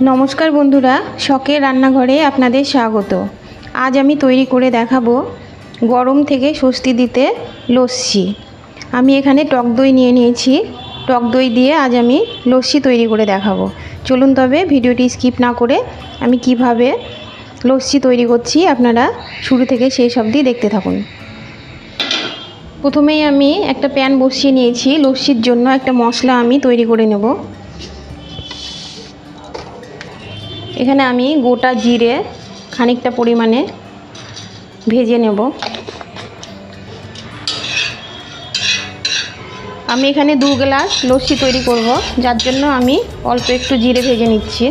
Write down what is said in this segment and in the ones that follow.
নমস্কার বন্ধুরা, শখের রান্নাঘরে আপনাদের স্বাগত। আজ আমি তৈরি করে দেখাবো গরম থেকে স্বস্তি দিতে লস্যি। আমি এখানে টক দই নিয়ে নিয়েছি। টক দই দিয়ে আজ আমি লস্যি তৈরি করে দেখাবো। চলুন তবে ভিডিওটি স্কিপ না করে আমি কীভাবে লস্যি তৈরি করছি আপনারা শুরু থেকে শেষ অবধি দেখতে থাকুন। প্রথমেই আমি একটা প্যান বসিয়ে নিয়েছি। লস্যির জন্য একটা মশলা আমি তৈরি করে নেব। এখানে আমি গোটা জিরে খানিকটা পরিমাণে ভেজে নেব। আমি এখানে দু গ্লাস লস্যি তৈরি করব, যার জন্য আমি অল্প একটু জিরে ভেজে নিচ্ছি।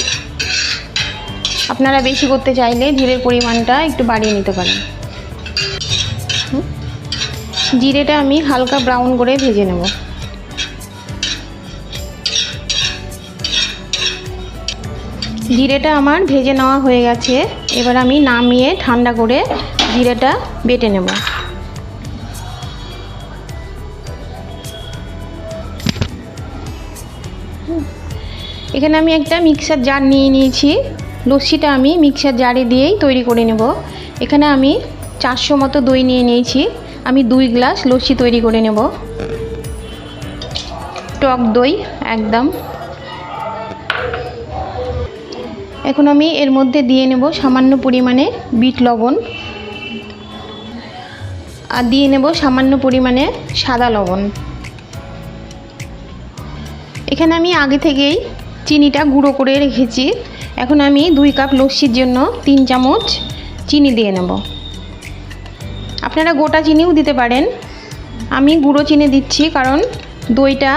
আপনারা বেশি করতে চাইলে জিরের পরিমাণটা একটু বাড়িয়ে নিতে পারেন। জিরেটা আমি হালকা ব্রাউন করে ভেজে নেব। জিরেটা আমার ভেজে নেওয়া হয়ে গেছে। এবার আমি নামিয়ে ঠান্ডা করে জিরেটা বেটে নেব। এখানে আমি একটা মিক্সার জার নিয়ে নিয়েছি। লস্যিটা আমি মিক্সার জারে দিয়েই তৈরি করে নেব। এখানে আমি চারশো মতো দই নিয়ে নিয়েছি। আমি দুই গ্লাস লস্যি তৈরি করে নেব। টক দই, একদম। এখন আমি এর মধ্যে দিয়ে নেব সামান্য পরিমাণে বিট লবণ। আর দিয়ে নেব সামান্য পরিমাণে সাদা লবণ। এখানে আমি আগে থেকেই চিনিটা গুঁড়ো করে রেখেছি। এখন আমি দুই কাপ লস্যির জন্য তিন চামচ চিনি দিয়ে নেব। আপনারা গোটা চিনিও দিতে পারেন। আমি গুঁড়ো চিনি দিচ্ছি কারণ দইটা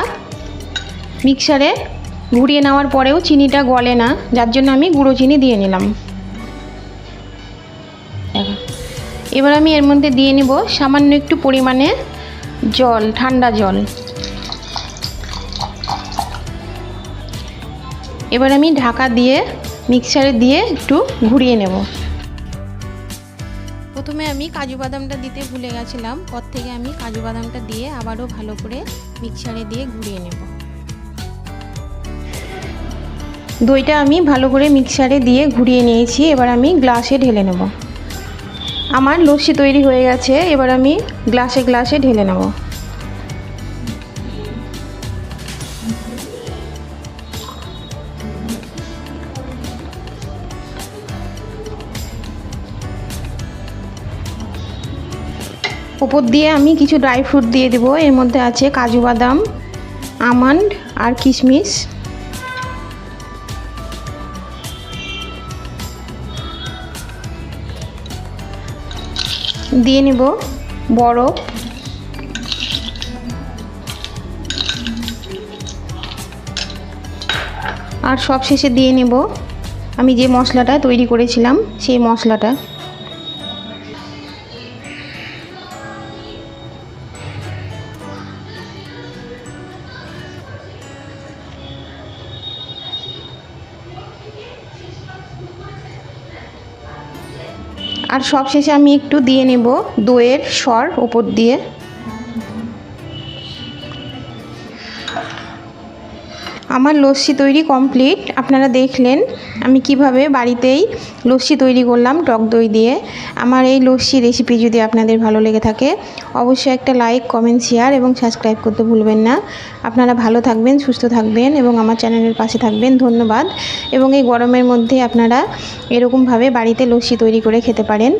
মিক্সারে ঘুরিয়ে নেওয়ার পরেও চিনিটা গলে না, যার জন্য আমি গুঁড়ো চিনি দিয়ে নিলাম। এবার আমি এর মধ্যে দিয়ে নেব সামান্য একটু পরিমাণে জল, ঠান্ডা জল। এবার আমি ঢাকা দিয়ে, মিক্সারে দিয়ে একটু ঘুরিয়ে নেব। প্রথমে আমি কাজু বাদামটা দিতে ভুলে গেছিলাম, পর থেকে আমি কাজু বাদামটা দিয়ে আবারও ভালো করে মিক্সারে দিয়ে ঘুরিয়ে নেব। দইটা আমি ভালো করে মিক্সারে দিয়ে ঘুরিয়ে নিয়েছি, এবার আমি গ্লাসে ঢেলে নেব। আমার লস্যি তৈরি হয়ে গেছে, এবার আমি গ্লাসে গ্লাসে ঢেলে নেব। উপর দিয়ে আমি কিছু ড্রাই ফ্রুট দিয়ে দেবো, এর মধ্যে আছে কাজু বাদাম, আমন্ড আর কিশমিশ। দিয়ে নিব বরফ আর সব শেষে দিয়ে নেব। আমি যে মশলাটা তৈরি করেছিলাম, সেই মশলাটা। আর সব শেষে আমি একটু দিয়ে নেব দইয়ের সর ওপর দিয়ে। আমার লস্যি তৈরি কমপ্লিট আপনারা দেখলেন আমি কীভাবে বাড়িতেই লস্যি তৈরি করলাম টক দই দিয়ে। আমার এই লস্যি রেসিপি যদি আপনাদের ভালো লেগে থাকে, অবশ্যই একটা লাইক কমেন্ট শেয়ার এবং সাবস্ক্রাইব করতে ভুলবেন না। আপনারা ভালো থাকবেন, সুস্থ থাকবেন এবং আমার চ্যানেলের পাশে থাকবেন। ধন্যবাদ। এবং এই গরমের মধ্যে আপনারা এরকমভাবে বাড়িতে লস্যি তৈরি করে খেতে পারেন।